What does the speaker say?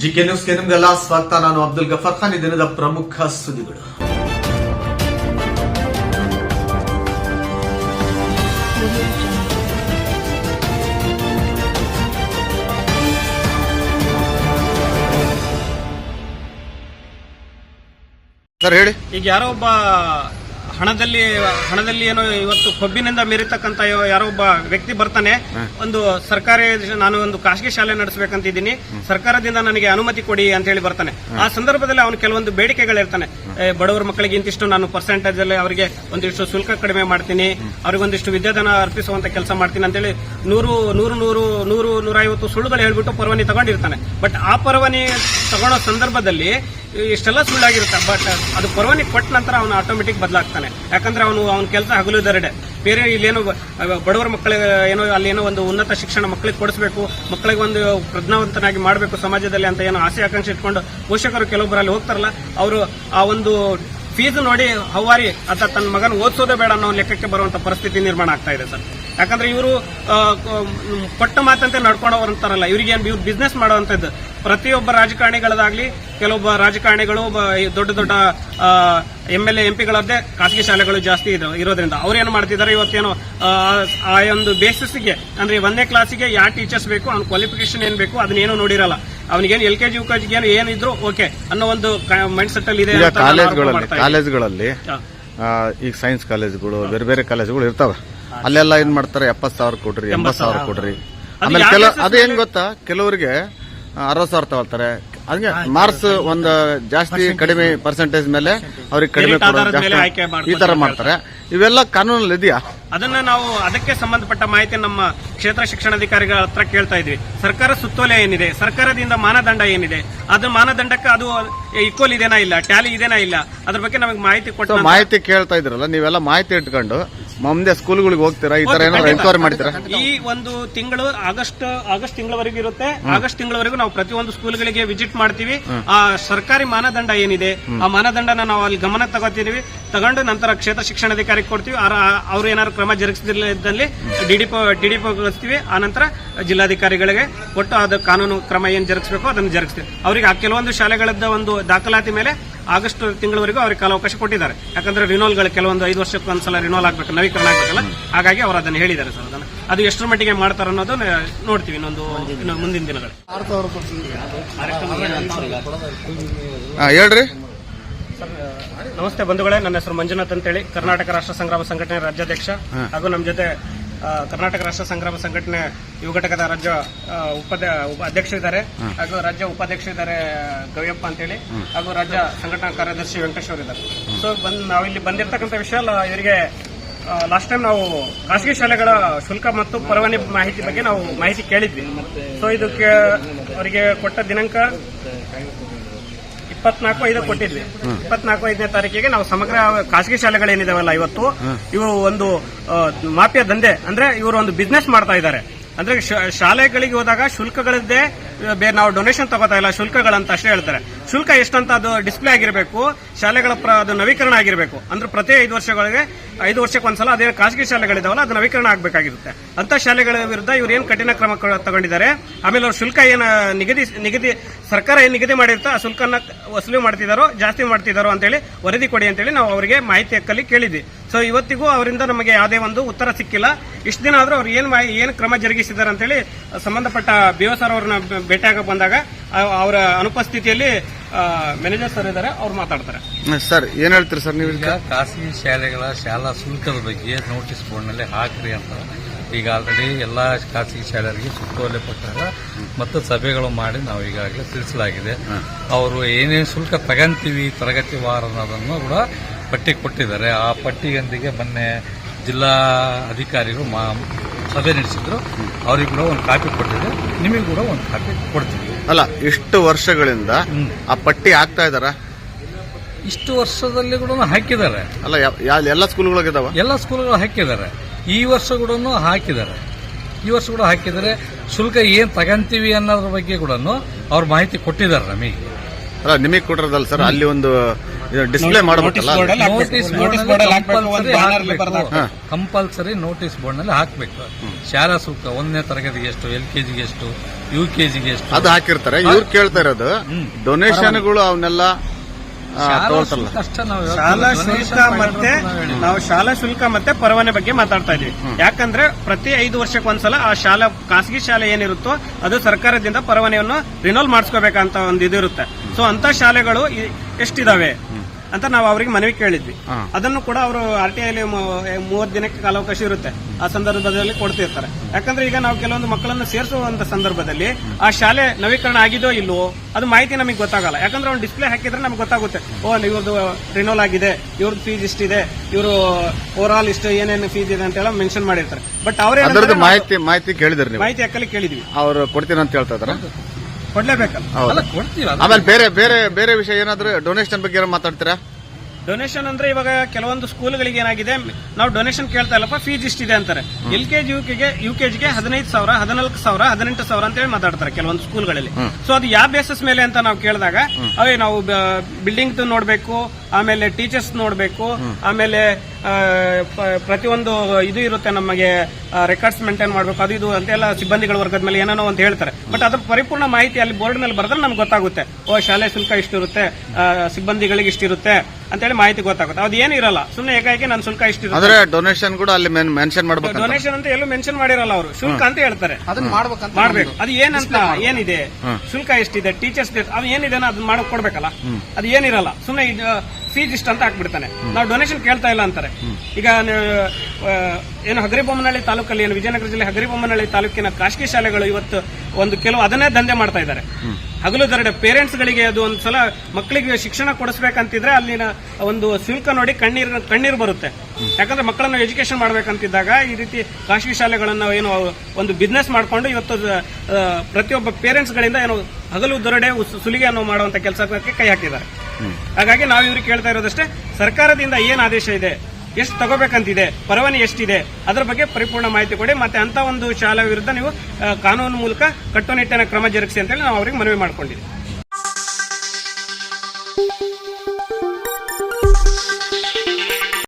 GK ನ್ಯೂಸ್ಗೆ ನಿಮ್ಗೆಲ್ಲ ಸ್ವಾಗತ. ನಾನು ಅಬ್ದುಲ್ ಗಫರ್ ಖಾನ್. ಈ ದಿನದ ಪ್ರಮುಖ ಸುದ್ದಿಗಳು. ಸರ್ ಹೇಳಿ. ಈಗ ಯಾರೋ ಒಬ್ಬ ಹಣದಲ್ಲಿ ಹಣದಲ್ಲಿ ಏನೋ ಇವತ್ತು ಕೊಬ್ಬಿನಿಂದ ಮೀರಿತಕ್ಕಂತ ಯಾ- ಯಾರೋ ಒಬ್ಬ ವ್ಯಕ್ತಿ ಬರ್ತಾನೆ. ಒಂದು ಸರ್ಕಾರಿ ನಾನು ಒಂದು ಖಾಸಗಿ ಶಾಲೆ ನಡೆಸಬೇಕಂತಿದ್ದೀನಿ. ಸರ್ಕಾರದಿಂದ ನನಗೆ ಅನುಮತಿ ಕೊಡಿ ಅಂತ ಹೇಳಿ ಬರ್ತಾನೆ. ಆ ಸಂದರ್ಭದಲ್ಲಿ ಅವನು ಕೆಲವೊಂದು ಬೇಡಿಕೆಗಳಿರ್ತಾನೆ ಬಡವರ ಮಕ್ಕಳಿಗೆ ಇಂತಿಷ್ಟು ನಾನು ಪರ್ಸೆಂಟೇಜ್ ಅಲ್ಲಿ ಅವರಿಗೆ ಒಂದಿಷ್ಟು ಶುಲ್ಕ ಕಡಿಮೆ ಮಾಡ್ತೀನಿ. ಅವ್ರಿಗೆ ಒಂದಿಷ್ಟು ವಿದ್ಯಾದಾನ ಅರ್ಪಿಸುವಂತ ಕೆಲಸ ಮಾಡ್ತೀನಿ ಅಂತೇಳಿ ನೂರು ನೂರು ನೂರು ನೂರು ನೂರೈವತ್ತು ಸುಳ್ಳುಗಳು ಹೇಳ್ಬಿಟ್ಟು ಪರವಾನಿ ತಗೊಂಡಿರ್ತಾನೆ. ಬಟ್ ಆ ಪರವಾನಿ ತಗೊಳ್ಳೋ ಸಂದರ್ಭದಲ್ಲಿ ಇಷ್ಟೆಲ್ಲ ಸುಳ್ಳಾಗಿರುತ್ತೆ ಬಟ್ ಅದು ಪರವಾನಿ ಕೊಟ್ಟ ನಂತರ ಅವನು ಆಟೋಮೆಟಿಕ್ ಬದಲಾಗ್ತಾನೆ. ಯಾಕಂದ್ರೆ ಅವನು, ಅವನ ಕೆಲಸ ಹಗಲು ದರಡೆ. ಬೇರೆ ಇಲ್ಲೇನೋ ಬಡವರ ಮಕ್ಕಳಿಗೆ ಏನೋ ಅಲ್ಲಿ ಏನೋ ಒಂದು ಉನ್ನತ ಶಿಕ್ಷಣ ಮಕ್ಕಳಿಗೆ ಕೊಡಿಸಬೇಕು, ಮಕ್ಕಳಿಗೆ ಒಂದು ಪ್ರಜ್ಞಾವಂತನಾಗಿ ಮಾಡಬೇಕು ಸಮಾಜದಲ್ಲಿ ಅಂತ ಏನೋ ಆಸೆ, ಆಕಾಂಕ್ಷೆ ಇಟ್ಕೊಂಡು ಪೋಷಕರು ಕೆಲವೊಬ್ಬರು ಅಲ್ಲಿ ಹೋಗ್ತಾರಲ್ಲ, ಅವರು ಆ ಒಂದು ಫೀಸ್ ನೋಡಿ ಹವಾರಿ ಅಥವಾ ತನ್ನ ಮಗನ ಓದಿಸೋದೇ ಬೇಡ ಅನ್ನೋ ಲೆಕ್ಕಕ್ಕೆ ಬರುವಂತ ಪರಿಸ್ಥಿತಿ ನಿರ್ಮಾಣ ಆಗ್ತಾ ಇದೆ ಸರ್. ಯಾಕಂದ್ರೆ ಇವರು ಪಟ್ಟ ಮಾತಂತೆ ನಡ್ಕೊಂಡವ್ರು ಅಂತಾರಲ್ಲ ಇವರಿಗೆ ಇವ್ರು ಬಿಸ್ನೆಸ್ ಮಾಡುವಂತದ್ದು ಪ್ರತಿಯೊಬ್ಬ ರಾಜಕಾರಣಿಗಳದಾಗ್ಲಿ ಕೆಲವೊಬ್ಬ ರಾಜಕಾರಣಿಗಳು ದೊಡ್ಡ ದೊಡ್ಡ ಎಂ ಎಲ್ ಎ ಎಂಪಿಗಳದ್ದೇ ಖಾಸಗಿ ಶಾಲೆಗಳು ಜಾಸ್ತಿ ಇರೋದ್ರಿಂದ. ಅವ್ರೇನು ಮಾಡ್ತಿದ್ದಾರೆ ಇವತ್ತೇನು ಆ, ಒಂದು ಬೇಸಿಸ್ಗೆ ಅಂದ್ರೆ ಒಂದನೇ ಕ್ಲಾಸಿಗೆ ಯಾವ ಟೀಚರ್ಸ್ ಬೇಕು ಅವ್ನ ಕ್ವಾಲಿಫಿಕೇಶನ್ ಏನ್ ಬೇಕು ಅದನ್ನೇನು ನೋಡಿರಲ್ಲ. ಅವನಿಗೇನು L K G U K ಜಿಗೆ ಏನಿದ್ರು ಓಕೆ ಅನ್ನೋ ಒಂದು ಮೈಂಡ್ ಸೆಟ್ ಅಲ್ಲಿ ಇದೆ ಕಾಲೇಜ್ಗಳಲ್ಲಿ ಈಗ ಸೈನ್ಸ್ ಕಾಲೇಜ್ಗಳು ಬೇರೆ ಬೇರೆ ಕಾಲೇಜ್ಗಳು ಇರ್ತಾವ. ಅಲ್ಲೆಲ್ಲ ಏನ್ ಮಾಡ್ತಾರೆ ಎಪ್ಪತ್ ಸಾವಿರ ಕೊಡ್ರಿ ಎಂಬತ್ ಸಾವಿರ ಕೊಡ್ರಿ. ಆಮೇಲೆ ಅದು ಏನ್ ಗೊತ್ತಾ? ಕೆಲವರಿಗೆ ಅರವತ್ ಸಾವಿರ ತಗೊಳ್ತಾರೆ. ಹಂಗೆ ಮಾರ್ಕ್ಸ್ ಒಂದು ಜಾಸ್ತಿ ಕಡಿಮೆ ಪರ್ಸೆಂಟೇಜ್ ಮೇಲೆ ಅವ್ರಿಗೆ ಕಡಿಮೆ ಕೊಡೋ ಜಾಸ್ತಿ ಈ ತರ ಮಾಡ್ತಾರೆ. ಇವೆಲ್ಲ ಕಾನೂನಲ್ಲಿ ಇದೆಯಾ? ಅದನ್ನ ನಾವು ಅದಕ್ಕೆ ಸಂಬಂಧಪಟ್ಟ ಮಾಹಿತಿ ನಮ್ಮ ಕ್ಷೇತ್ರ ಶಿಕ್ಷಣಾಧಿಕಾರಿಗಳ ಹತ್ರ ಕೇಳ್ತಾ ಇದ್ವಿ. ಸರ್ಕಾರ ಸುತ್ತೋಲೆ ಏನಿದೆ? ಸರ್ಕಾರದಿಂದ ಮಾನದಂಡ ಏನಿದೆ? ಅದು ಮಾನದಂಡಕ್ಕೆ ಅದು ಈಕ್ವಲ್ ಇದೇನಾ ಇಲ್ಲ? ಟ್ಯಾಲಿ ಇದೇನಾ ಇಲ್ಲ? ಅದ್ರ ಬಗ್ಗೆ ನಮಗೆ ಮಾಹಿತಿ ಕೊಟ್ಟು ಮಾಹಿತಿ ಕೇಳ್ತಾ ಇದ್ರಲ್ಲ ನೀವೆಲ್ಲ ಮಾಹಿತಿ ಇಟ್ಕೊಂಡು ಮುಂದೆ ಸ್ಕೂಲ್ಗಳಿಗೆ ಹೋಗ್ತೀರಾ? ಈ ತರ ಏನಾದ್ರು ಎನ್ಕ್ವೈರಿ ಮಾಡ್ತೀರಾ ಈ ಒಂದು ತಿಂಗಳು ಆಗಸ್ಟ್ ಆಗಸ್ಟ್ ತಿಂಗಳವರೆಗೂ ಇರುತ್ತೆ. ಆಗಸ್ಟ್ ತಿಂಗಳವರೆಗೂ ನಾವು ಪ್ರತಿಯೊಂದು ಸ್ಕೂಲ್ಗಳಿಗೆ ವಿಸಿಟ್ ಮಾಡ್ತೀವಿ. ಆ ಸರ್ಕಾರಿ ಮಾನದಂಡ ಏನಿದೆ? ಆ ಮಾನದಂಡನ ನಾವು ಅಲ್ಲಿ ಗಮನ ತಗೋತೀವಿ. ತಗೊಂಡು ನಂತರ ಕ್ಷೇತ್ರ ಶಿಕ್ಷಣಾಧಿಕಾರಿಗೆ ಕೊಡ್ತೀವಿ. ಅವ್ರು ಏನಾದ್ರು ಕ್ರಮ ಜರುಗಿಸದಿದ್ದಲ್ಲಿ ಡಿಡಿಪೋ ಡಿಡಿಪೋ ಆನಂತರ ಆ ನಂತರ ಜಿಲ್ಲಾಧಿಕಾರಿಗಳಿಗೆ ಕೊಟ್ಟು ಅದು ಕಾನೂನು ಕ್ರಮ ಏನು ಜರುಗಿಸಬೇಕು ಅದನ್ನು ಜರುಗಿಸ್ತೀವಿ. ಅವರಿಗೆ ಆ ಕೆಲವೊಂದು ಶಾಲೆಗಳದ್ದ ಒಂದು ದಾಖಲಾತಿ ಮೇಲೆ ಆಗಸ್ಟ್ ತಿಂಗಳವರೆಗೂ ಅವ್ರಿಗೆ ಕಾಲಾವಕಾಶ ಕೊಟ್ಟಿದ್ದಾರೆ. ಯಾಕಂದ್ರೆ ರಿನೋಲ್ಗಳು ಕೆಲವೊಂದು ಐದು ವರ್ಷಕ್ಕೆ ಒಂದ್ಸಲ ರಿನೋಲ್ ಆಗ್ಬೇಕು ನವೀಕರಣ ಆಗಬೇಕಲ್ಲ. ಹಾಗಾಗಿ ಅವರು ಅದನ್ನು ಹೇಳಿದ್ದಾರೆ ಸರ್. ಅದನ್ನು ಅದು ಎಷ್ಟರ ಮಟ್ಟಿಗೆ ಮಾಡ್ತಾರೆ ಅನ್ನೋದು ನೋಡ್ತೀವಿ ಇನ್ನೊಂದು ಇನ್ನು ಮುಂದಿನ ದಿನಗಳು ಆ, ಹೇಳ್ರಿ. ನಮಸ್ತೆ ಬಂಧುಗಳೇ ನನ್ನ ಹೆಸರು ಮಂಜುನಾಥ್ ಅಂತೇಳಿ. ಕರ್ನಾಟಕ ರಾಷ್ಟ್ರ ಸಂಗ್ರಾಮ ಸಂಘಟನೆ ರಾಜ್ಯಾಧ್ಯಕ್ಷ ಹಾಗೂ ನಮ್ಮ ಜೊತೆ ಕರ್ನಾಟಕ ರಾಷ್ಟ್ರ ಸಂಗ್ರಾಮ ಸಂಘಟನೆ ಯುವ ಘಟಕದ ರಾಜ್ಯ ಉಪಾಧ್ಯ ಅಧ್ಯಕ್ಷ ಇದ್ದಾರೆ. ಹಾಗೂ ರಾಜ್ಯ ಉಪಾಧ್ಯಕ್ಷ ಇದ್ದಾರೆ ಗವಿಯಪ್ಪ ಅಂತೇಳಿ. ಹಾಗೂ ರಾಜ್ಯ ಸಂಘಟನಾ ಕಾರ್ಯದರ್ಶಿ ವೆಂಕಟೇಶ್ ಅವರು ಇದ್ದಾರೆ. ಸೊ ಬಂದ್ ನಾವಿಲ್ಲಿ ಬಂದಿರತಕ್ಕಂಥ ವಿಷಯ ಇವರಿಗೆ ಲಾಸ್ಟ್ ಟೈಮ್ ನಾವು ಖಾಸಗಿ ಶಾಲೆಗಳ ಶುಲ್ಕ ಮತ್ತು ಪರವಾನಿ ಮಾಹಿತಿ ಬಗ್ಗೆ ನಾವು ಮಾಹಿತಿ ಕೇಳಿದ್ವಿ. ಸೊ ಇದಕ್ಕೆ ಅವರಿಗೆ ಕೊಟ್ಟ ದಿನಾಂಕ ಇಪ್ಪತ್ನಾಲ್ಕು, ಐದಕ್ಕೆ ಕೊಟ್ಟಿದ್ವಿ. ಇಪ್ಪತ್ನಾಲ್ಕು, ಐದನೇ ತಾರೀಕಿಗೆ ನಾವು ಸಮಗ್ರ ಖಾಸಗಿ ಶಾಲೆಗಳೇನಿದಾವಲ್ಲ ಇವತ್ತು, ಇವರು ಒಂದು ಮಾಫಿಯಾ ದಂಧೆ. ಅಂದ್ರೆ ಇವರು ಒಂದು ಬಿಸ್ನೆಸ್ ಮಾಡ್ತಾ ಇದ್ದಾರೆ. ಅಂದ್ರೆ ಶಾಲೆಗಳಿಗೆ ಹೋದಾಗ ಶುಲ್ಕಗಳದ್ದೇ ಬೇರೆ ನಾವು ಡೊನೇಷನ್ ತಗೋತಾ ಇಲ್ಲ ಶುಲ್ಕಗಳಂತ ಅಷ್ಟೇ ಹೇಳ್ತಾರೆ. ಶುಲ್ಕ ಎಷ್ಟಂತ ಅದು ಡಿಸ್ಪ್ಲೇ ಆಗಿರಬೇಕು, ಶಾಲೆಗಳ ಪ್ರ- ಅದು ನವೀಕರಣ ಆಗಿರಬೇಕು. ಅಂದ್ರೆ ಪ್ರತಿ ಐದು ವರ್ಷಗಳಿಗೆ, ಐದು ವರ್ಷಕ್ಕೆ ಒಂದ್ಸಲ ಅದೇ ಖಾಸಗಿ ಶಾಲೆಗಳಿದಾವಲ್ಲ, ಅದು ನವೀಕರಣ ಆಗಬೇಕಾಗಿರುತ್ತೆ. ಅಂತ ಶಾಲೆಗಳ ವಿರುದ್ಧ ಇವ್ರು ಏನು ಕಠಿಣ ಕ್ರಮ ತಗೊಂಡಿದ್ದಾರೆ? ಆಮೇಲೆ ಅವ್ರ ಶುಲ್ಕ ಏನ ನಿಗದಿ ನಿಗದಿ ಸರ್ಕಾರ ಏನು ನಿಗದಿ ಮಾಡಿರ್ತಾ ಆ ಶುಲ್ಕನ ವಸೂಲಿ ಮಾಡ್ತಿದಾರೋ, ಜಾಸ್ತಿ ಮಾಡ್ತಿದಾರೋ ಅಂತೇಳಿ ವರದಿ ಕೊಡಿ ಅಂತೇಳಿ ನಾವು ಅವರಿಗೆ ಮಾಹಿತಿ ಹಕ್ಕಲ್ಲಿ ಕೇಳಿದ್ವಿ. ಸೊ ಇವತ್ತಿಗೂ ಅವರಿಂದ ನಮಗೆ ಯಾವುದೇ ಒಂದು ಉತ್ತರ ಸಿಕ್ಕಿಲ್ಲ. ಇಷ್ಟು ದಿನ ಆದ್ರೂ ಅವ್ರು ಏನು ಏನು ಕ್ರಮ ಜರುಗಿಸಿದ್ದಾರೆ ಅಂತೇಳಿ ಸಂಬಂಧಪಟ್ಟ ಬಿ ಸರ್ ಅವ್ರನ್ನ ಭೇಟಿಯಾಗ ಬಂದಾಗ ಅವರ ಅನುಪಸ್ಥಿತಿಯಲ್ಲಿ ಮ್ಯಾನೇಜರ್ ಸರ್ ಇದ್ದಾರೆ ಅವ್ರು ಮಾತಾಡ್ತಾರೆ. ಸರ್ ಏನ್ ಹೇಳ್ತೀರಿ ಸರ್ ನೀವು ಈಗ ಖಾಸಗಿ ಶಾಲೆಗಳ ಶಾಲಾ ಶುಲ್ಕದ ಬಗ್ಗೆ ನೋಟಿಸ್ ಬೋರ್ಡ್ನಲ್ಲಿ ಹಾಕ್ರಿ ಅಂತ. ಈಗ ಆಲ್ರೆಡಿ ಎಲ್ಲ ಖಾಸಗಿ ಶಾಲೆಗಳಿಗೆ ಸುತ್ತೋಲೆ ಪ್ರಕಾರ ಮತ್ತು ಸಭೆಗಳು ಮಾಡಿ ನಾವು ಈಗಾಗಲೇ ತಿಳಿಸಲಾಗಿದೆ. ಅವರು ಏನೇನು ಶುಲ್ಕ ತಗಂತೀವಿ ತರಗತಿ ವಾರ ಅನ್ನೋದನ್ನು ಕೂಡ ಪಟ್ಟಿ ಕೊಟ್ಟಿದ್ದಾರೆ. ಆ ಪಟ್ಟಿಯೊಂದಿಗೆ ಮೊನ್ನೆ ಜಿಲ್ಲಾ ಅಧಿಕಾರಿಗಳು ಮಾ ಸಭೆ ನಡೆಸಿದ್ರು. ಅವ್ರಿಗೆ ಕೂಡ ಒಂದು ಕಾಪಿ ಕೊಟ್ಟಿದೆ. ನಿಮಗೆ ಕೂಡ ಒಂದು ಕಾಪಿ ಕೊಡ್ತೀವಿ ಅಲ್ಲ ಇಷ್ಟು ವರ್ಷಗಳಿಂದ ಆ ಪಟ್ಟಿ ಆಗ್ತಾ ಇದಾರ ಇಷ್ಟು ವರ್ಷದಲ್ಲಿ ಕೂಡ ಹಾಕಿದ್ದಾರೆ. ಅಲ್ಲ ಎಲ್ಲ ಸ್ಕೂಲ್ಗಳಿದಾವ ಎಲ್ಲ ಸ್ಕೂಲ್ಗಳು ಹಾಕಿದ್ದಾರೆ. ಈ ವರ್ಷ ಕೂಡ ಹಾಕಿದ್ದಾರೆ. ಈ ವರ್ಷ ಕೂಡ ಹಾಕಿದರೆ ಶುಲ್ಕ ಏನ್ ತಗಂತೀವಿ ಅನ್ನೋದ್ರ ಬಗ್ಗೆ ಕೂಡ ಅವ್ರು ಮಾಹಿತಿ ಕೊಟ್ಟಿದ್ದಾರೆ ನಮಗೆ. ಅಲ್ಲ ನಿಮಗೆ ಕೊಟ್ಟಿರೋದಲ್ಲ ಸರ್ ಅಲ್ಲಿ ಒಂದು ಇದು ಡಿಸ್ಪ್ಲೇ ಮಾಡಬೇಕಲ್ಲ? ಕಂಪಲ್ಸರಿ ನೋಟಿಸ್ ಬೋರ್ಡ್ನಲ್ಲಿ ಹಾಕ್ಬೇಕು. ಶಾಲಾ ಸೂಕ್ತ ಒಂದನೇ ತರಗತಿಗೆ ಎಷ್ಟು ಎಲ್ ಕೆಜಿಗೆ ಎಷ್ಟು ಯು ಕೆಜಿಗೆ ಎಷ್ಟು? ಅದು ಹಾಕಿರ್ತಾರೆ. ಇವ್ರು ಕೇಳ್ತಾ ಇರೋದು ಡೊನೇಷನ್ಗಳು ಅವನ್ನೆಲ್ಲ ಶಾಲಾ ಶುಲ್ಕ ಮತ್ತೆ ನಾವು ಶಾಲಾ ಶುಲ್ಕ ಮತ್ತೆ ಪರವಾನೆ ಬಗ್ಗೆ ಮಾತಾಡ್ತಾ ಇದೀವಿ ಯಾಕಂದ್ರೆ ಪ್ರತಿ ಐದು ವರ್ಷಕ್ಕೆ ಒಂದ್ಸಲ ಆ ಶಾಲಾ ಖಾಸಗಿ ಶಾಲೆ ಏನಿರುತ್ತೋ ಅದು ಸರ್ಕಾರದಿಂದ ಪರವಾನೆಯನ್ನು ರಿನೋಲ್ ಮಾಡಿಸ್ಕೋಬೇಕಂತ ಒಂದು ಇದಿರುತ್ತೆ. ಇರುತ್ತೆ ಸೊ ಅಂತ ಶಾಲೆಗಳು ಎಷ್ಟಿದಾವೆ? ಅಂತ ನಾವು ಅವರಿಗೆ ಮನವಿ ಕೇಳಿದ್ವಿ. ಅದನ್ನು ಕೂಡ ಅವರು ಆರ್ ಟಿ ಐಲಿ ಮೂವತ್ತು ದಿನಕ್ಕೆ ಕಾಲಾವಕಾಶ ಇರುತ್ತೆ. ಆ ಸಂದರ್ಭದಲ್ಲಿ ಕೊಡ್ತಿರ್ತಾರೆ. ಯಾಕಂದ್ರೆ ಈಗ ನಾವು ಕೆಲವೊಂದು ಮಕ್ಕಳನ್ನು ಸೇರಿಸುವಂತ ಸಂದರ್ಭದಲ್ಲಿ ಆ ಶಾಲೆ ನವೀಕರಣ ಆಗಿದೋ ಇಲ್ವೋ ಅದು ಮಾಹಿತಿ ನಮಗೆ ಗೊತ್ತಾಗಲ್ಲ. ಯಾಕಂದ್ರೆ ಅವ್ನು ಡಿಸ್ಪ್ಲೇ ಹಾಕಿದ್ರೆ ನಮ್ಗೆ ಗೊತ್ತಾಗುತ್ತೆ. ಓ ಇವ್ರದ್ದು ರಿನೋಲ್ ಆಗಿದೆ ಇವ್ರದ್ದು ಫೀಸ್ ಇಷ್ಟಿದೆ ಇವರು ಓವರ್ ಆಲ್ ಇಷ್ಟು ಏನೇನು ಫೀಸ್ ಇದೆ ಅಂತೆಲ್ಲ ಮೆನ್ಷನ್ ಮಾಡಿರ್ತಾರೆ. ಬಟ್ ಅವರೇ ಮಾಹಿತಿ ಮಾಹಿತಿ ಕೇಳಿದ್ರೆ ಮಾಹಿತಿ ಯಾಕಲ್ಲಿ ಕೇಳಿದ್ವಿ. ಅವ್ರು ಕೊಡ್ತೀನಿ ಅಂತ ಹೇಳ್ತಾ ಇದಾರೆ ಕೊಡ್ಲೇಬೇಕಲ್ಲ. ಅಲ್ಲ ಆಮೇಲೆ ಬೇರೆ ಬೇರೆ ಬೇರೆ ವಿಷಯ ಏನಾದ್ರು ಡೊನೇಷನ್ ಬಗ್ಗೆ ಮಾತಾಡ್ತೀರಾ? ಡೊನೇಷನ್ ಅಂದ್ರೆ ಇವಾಗ ಕೆಲವೊಂದು ಸ್ಕೂಲ್ಗಳಿಗೆ ಏನಾಗಿದೆ ನಾವು ಡೊನೇಷನ್ ಕೇಳ್ತಾ ಇಲ್ಲಪ್ಪ ಫೀಸ್ ಇಷ್ಟಿದೆ ಅಂತಾರೆ. ಎಲ್ ಕೆ ಜಿ ಯುಕೆಗೆ ಯು ಕೆ ಜಿಗೆ ಹದಿನೈದು ಸಾವಿರ ಹದಿನಾಲ್ಕು ಸಾವಿರ ಹದಿನೆಂಟು ಸಾವಿರ ಅಂತ ಹೇಳಿ ಮಾತಾಡ್ತಾರೆ ಕೆಲವೊಂದು ಸ್ಕೂಲ್ಗಳಲ್ಲಿ. ಸೊ ಅದು ಯಾವ ಬೇಸಿಸ್ ಮೇಲೆ ಅಂತ ನಾವು ಕೇಳಿದಾಗ ಅವೇ ನಾವು ಬಿಲ್ಡಿಂಗ್ ನೋಡ್ಬೇಕು ಆಮೇಲೆ ಟೀಚರ್ಸ್ ನೋಡ್ಬೇಕು ಆಮೇಲೆ ಪ್ರತಿಯೊಂದು ಇದು ಇರುತ್ತೆ ನಮಗೆ ರೆಕಾರ್ಡ್ಸ್ ಮೇಂಟೈನ್ ಮಾಡಬೇಕು ಅದು ಇದು ಅಂತೆಲ್ಲ ಸಿಬ್ಬಂದಿಗಳ ವರ್ಗದ ಮೇಲೆ ಏನೇನೋ ಅಂತ ಹೇಳ್ತಾರೆ. ಬಟ್ ಅದ್ರ ಪರಿಪೂರ್ಣ ಮಾಹಿತಿ ಅಲ್ಲಿ ಬೋರ್ಡ್ ಮೇಲೆ ಬರೆದ್ರೆ ನಮ್ಗೆ ಗೊತ್ತಾಗುತ್ತೆ. ಓ ಶಾಲೆ ಶುಲ್ಕ ಇಷ್ಟಿರುತ್ತೆ ಆ, ಸಿಬ್ಬಂದಿಗಳಿಗೆ ಇಷ್ಟಿರುತ್ತೆ ಅಂತೇಳಿ ಮಾಹಿತಿ ಗೊತ್ತಾಗುತ್ತೆ. ಅದು ಏನಿರಲ್ಲ ಸುಮ್ಮನೆ ಏಕಾಏಕಿ ನನ್ನ ಶುಲ್ಕ ಇಷ್ಟಿರುತ್ತೆ. ಅಂದ್ರೆ ಡೊನೇಷನ್ ಕೂಡ ಅಲ್ಲಿ ಮೆನ್ಷನ್ ಮಾಡಬೇಕು ಡೊನೇಷನ್ ಅಂತ ಎಲ್ಲೂ ಮೆನ್ಷನ್ ಮಾಡಿರಲ್ಲ ಅವರು. ಶುಲ್ಕ ಅಂತ ಹೇಳ್ತಾರೆ. ಅದನ್ನ ಮಾಡ್ಬೇಕು. ಮಾಡ್ಬೇಕು ಅದು ಏನಂತ ಏನಿದೆ? ಶುಲ್ಕ ಎಷ್ಟಿದೆ? ಟೀಚರ್ಸ್ ಅದು ಏನಿದೆ ಅದನ್ನ ಮಾಡಕ್ ಕೊಡ್ಬೇಕಲ್ಲ ಅದು ಏನಿರಲ್ಲ. ಸುಮ್ಮನೆ ಫೀಸ್ ಇಷ್ಟ ಅಂತ ಹಾಕ್ಬಿಡ್ತಾನೆ ನಾವು ಡೊನೇಷನ್ ಕೇಳ್ತಾ ಇಲ್ಲ ಅಂತಾರೆ. ಈಗ ಏನು ಹಗರಿಬೊಮ್ಮನಹಳ್ಳಿ ತಾಲೂಕಲ್ಲಿ ಏನು ವಿಜಯನಗರ ಜಿಲ್ಲೆ ಹಗರಿಬೊಮ್ಮನಹಳ್ಳಿ ತಾಲೂಕಿನ ಖಾಸಗಿ ಶಾಲೆಗಳು ಇವತ್ತು ಒಂದು ಕೆಲವು ಅದನ್ನೇ ದಂಧೆ ಮಾಡ್ತಾ ಇದ್ದಾರೆ. ಹಗಲು ದರಡೆ ಪೇರೆಂಟ್ಸ್ ಗಳಿಗೆ ಅದು ಒಂದ್ಸಲ ಮಕ್ಕಳಿಗೆ ಶಿಕ್ಷಣ ಕೊಡಿಸ್ಬೇಕಂತಿದ್ರೆ ಅಲ್ಲಿನ ಒಂದು ಶುಲ್ಕ ನೋಡಿ ಕಣ್ಣೀರ್ ಕಣ್ಣೀರು ಬರುತ್ತೆ. ಯಾಕಂದ್ರೆ ಮಕ್ಕಳನ್ನು ಎಜುಕೇಶನ್ ಮಾಡ್ಬೇಕಂತಿದ್ದಾಗ ಈ ರೀತಿ ಖಾಸಗಿ ಶಾಲೆಗಳನ್ನು ಏನು ಒಂದು ಬಿಸ್ನೆಸ್ ಮಾಡ್ಕೊಂಡು ಇವತ್ತು ಪ್ರತಿಯೊಬ್ಬ ಪೇರೆಂಟ್ಸ್ ಗಳಿಂದ ಏನು ಹಗಲು ದೊರಡೆ ಸುಲಿಗೆ ಸುಲಿಗೆಯನ್ನು ಮಾಡುವಂತ ಕೆಲಸಕ್ಕೆ ಕೈ ಹಾಕಿದ್ದಾರೆ. ಹಾಗಾಗಿ ನಾವು ಇವ್ರಿಗೆ ಕೇಳ್ತಾ ಇರೋದಷ್ಟೇ ಸರ್ಕಾರದಿಂದ ಏನು ಆದೇಶ ಇದೆ? ಎಷ್ಟು ತಗೋಬೇಕಂತಿದೆ ಪರವಾನಿ ಎಷ್ಟಿದೆ, ಅದರ ಬಗ್ಗೆ ಪರಿಪೂರ್ಣ ಮಾಹಿತಿ ಕೊಡಿ. ಮತ್ತೆ ಅಂತ ಒಂದು ಶಾಲೆ ವಿರುದ್ಧ ನೀವು ಕಾನೂನು ಮೂಲಕ ಕಟ್ಟುನಿಟ್ಟಿನ ಕ್ರಮ ಜರುಗಿಸಿ ಅಂತೇಳಿ ನಾವು ಅವರಿಗೆ ಮನವಿ ಮಾಡ್ಕೊಂಡಿದ್ದೀವಿ.